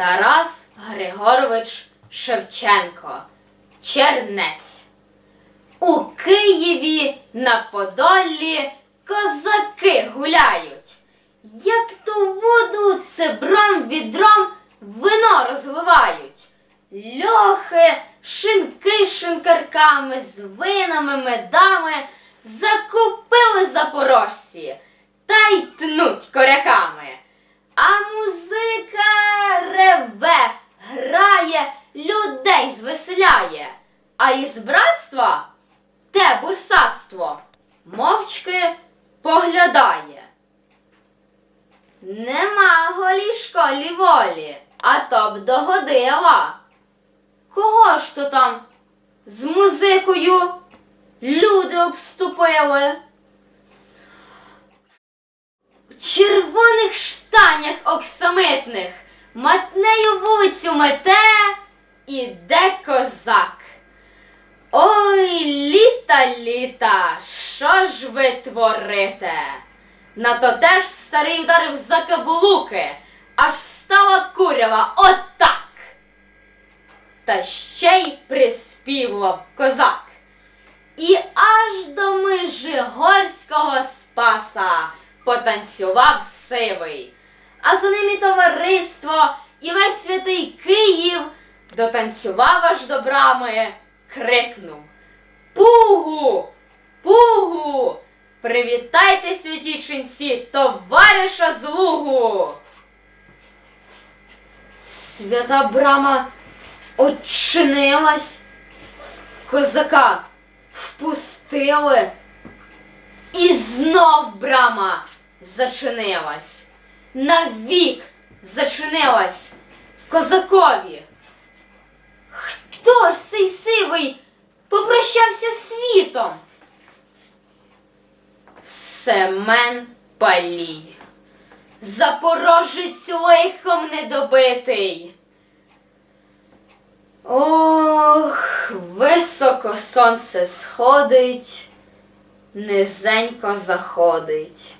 Тарас Григорович Шевченко. Чернець. У Києві на Подоллі козаки гуляють. Як ту воду цебром відром вино розливають. Льохи, шинки шинкарками, з винами, медами закупили запорожці та й тнуть коряками. А музика реве, грає, людей звеселяє, а із братства те бурсатство мовчки поглядає. Нема голішко ліволі, а то б догодила. Кого ж то там з музикою люди обступили? Червоних штанях оксамитних матнею вулицю мете, іде козак. Ой, літа, літа, що ж ви творите? На то теж старий ударив за каблуки, аж стала курява отак. Та ще й приспівував козак. І аж до межі горського спаса потанцював сивий. А за ним і товариство, і весь святий Київ дотанцював аж до брами, крикнув Пугу! Пугу! Привітайте, святі ченці, товариша з лугу! Свята брама очинилась, козака впустили, і знов брама зачинилась, навік зачинилась козакові. Хто ж цей сивий попрощався з світом? Семен Палій, запорожець лихом недобитий. Ох, високо сонце сходить, низенько заходить.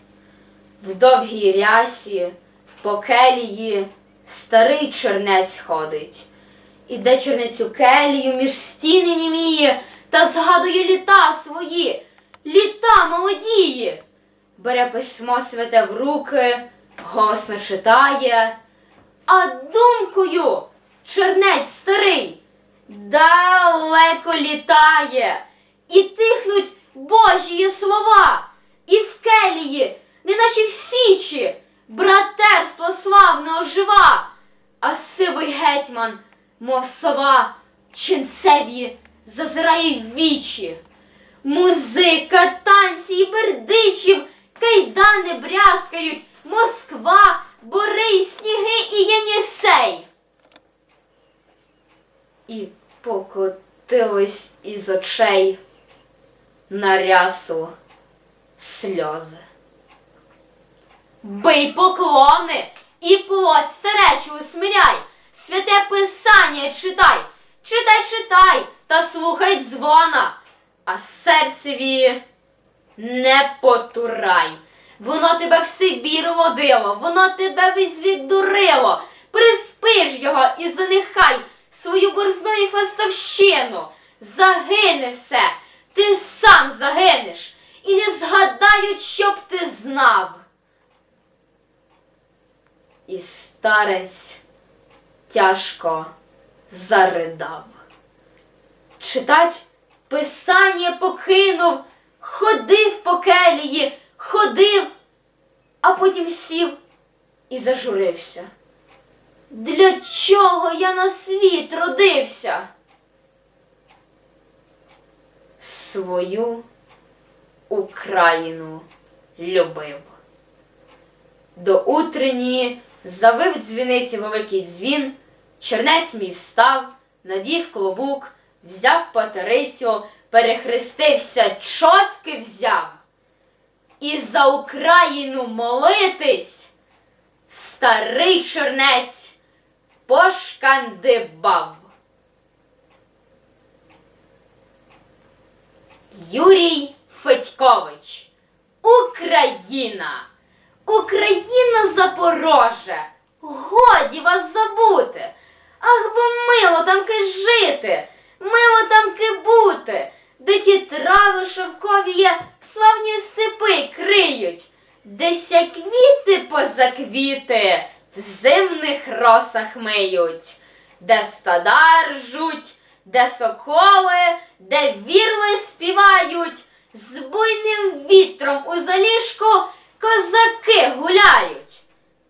В довгій рясі, по келії, старий чернець ходить. Іде чернець у келію між стіни німіє та згадує літа свої, літа молодії. Бере письмо святе в руки, голосно читає, а думкою чернець старий далеко літає, і тихнуть Божії слова, і в келії, неначе в січі, братерство славне ожива, а сивий гетьман, мов сова, ченцеві зазирає в вічі. Музика, танці і бердичів, кайдани брязкають, Москва, бори, сніги і Єнісей. І покотились із очей на рясу сльози. Бий поклони і плоть старечу усмиряй, святе писання читай, читай, читай та слухай дзвона, а серцеві не потурай. Воно тебе в Сибір водило, воно тебе весь вік дурило. Приспиш його і занехай свою борзну і фастовщину. Загине все, ти сам загинеш, і не згадають, щоб ти знав. І старець тяжко заридав. Читать писання покинув, ходив по келії, ходив, а потім сів і зажурився. Для чого я на світ родився? Свою Україну любив. До утрені завив дзвіниці великий дзвін, чернець мій встав, надів клобук, взяв патерицю, перехрестився, чотки взяв. І за Україну молитись старий чернець пошкандибав. Юрій Федькович. Україна! Україна Запороже! годі вас забути. Ах, бо мило тамки жити, мило тамки бути, де ті трави шовкові є, славні степи криють, де ся квіти поза в зимних росах миють, де стада ржуть, де соколи, де вірли співають, з буйним вітром у заліжку козаки гуляють.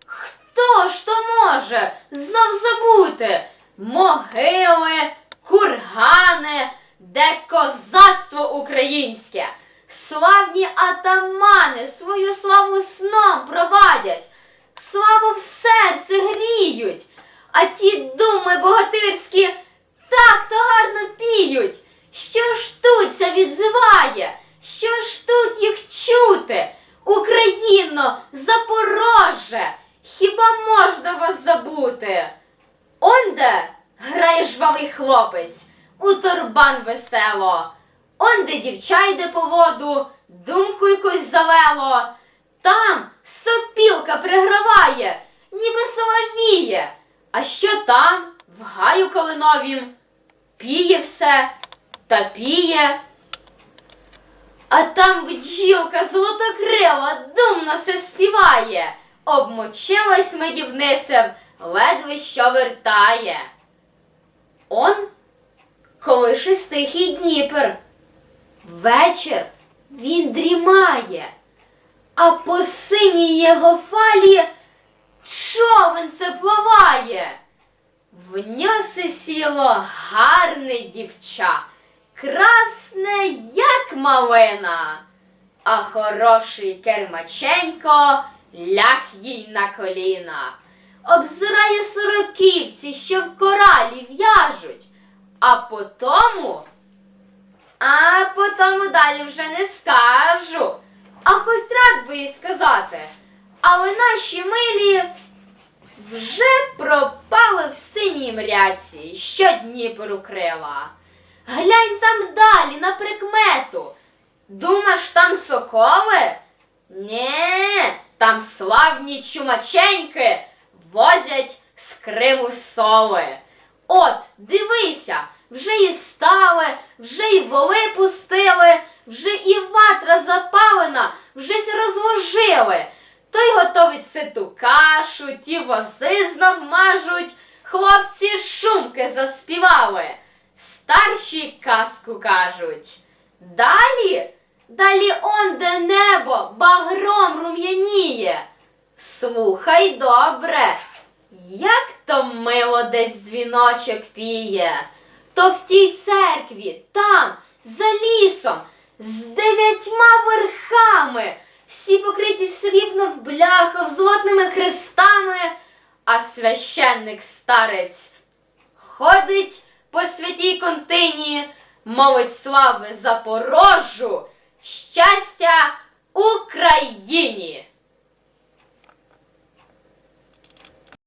Хто ж то може знов забути могили, кургани, де козацтво українське, славні атамани свою славу сном провадять, славу в серце гріють, а ті думи богатирські так то гарно піють. Що ж тут ся відзиває? Що ж тут їх чути? Україно, Запороже, хіба можна вас забути? Онде грає жвавий хлопець, у торбан весело. Онде дівча йде по воду, думку якусь завело. Там сопілка приграває, ніби соловіє. А що там, в гаю калиновім, піє все та піє. А там бджілка золотокрила думно се співає, обмочилась медівницев, ледве що вертає. Он колишись тихий Дніпер. Вечір він дрімає, а по синій його фалі човен се плаває. В ньоси сіло гарне дівча, красне, як малина, а хороший кермаченько ляг їй на коліна, обзирає сороківці, що в коралі в'яжуть, а потому, а потому далі вже не скажу, а хоч рад би і сказати, але наші милі вже пропали в синій мряці, що Дніпр укрила. Глянь там далі на прикмету. Думаш, там соколи? Нє, там славні чумаченьки возять з Криму соли. От, дивися, вже і стали, вже і воли пустили, вже і ватра запалена, вже сь розложили. Той готовить ситу кашу, ті вози знов мажуть, хлопці шумки заспівали, старші казку кажуть. Далі, далі он де небо багром рум'яніє. Слухай добре, як то мило десь дзвіночок піє, то в тій церкві, там, за лісом, з дев'ятьма верхами, всі покриті срібно в бляхах, золотними хрестами, а священник старець ходить по святій контині, мовить слави Запорожжу, щастя Україні!